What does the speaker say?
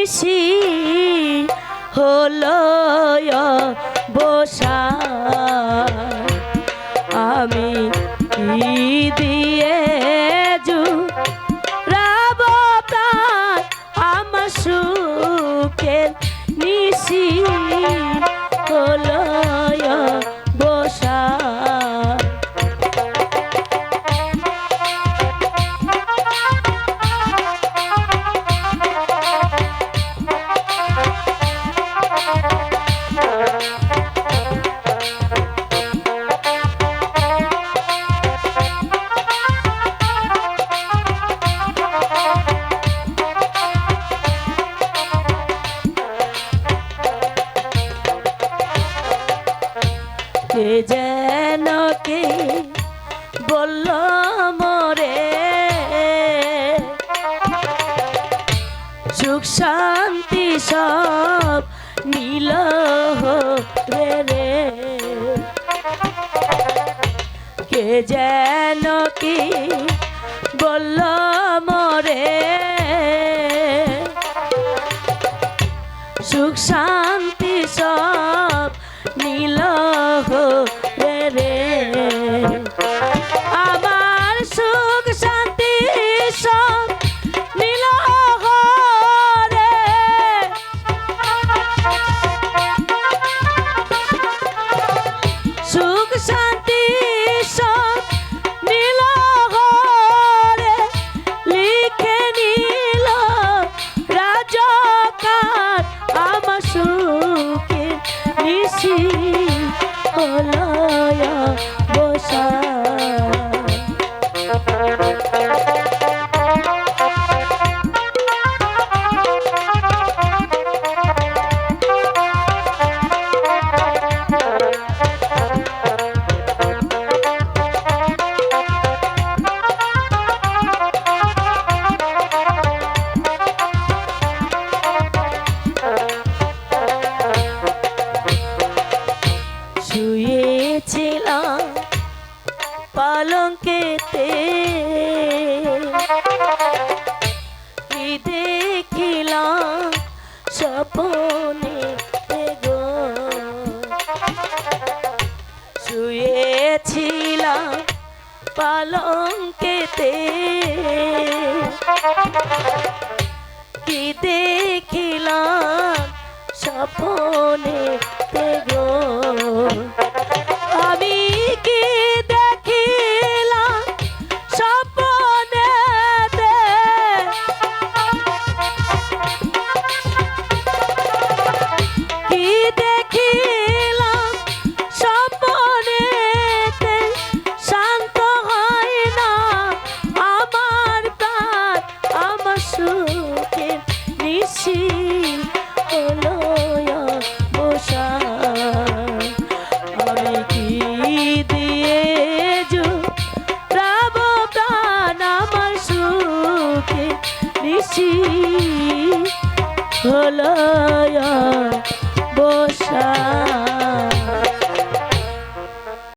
নিশি হলো বসা। যেন কে বলল মরে। সুখ শান্তি সব নীল রে রে। কে যেন কি বলল মরে। সুখ শান্তি হলয় বসা। শুয়েছিলাম পালঙ্কেতে কি দেখিলাম স্বপনে শুয়েছিলাম পালঙ্কেতে কি দেখিলাম স্বপনে স্বপনেতে। নিশি হলো বসা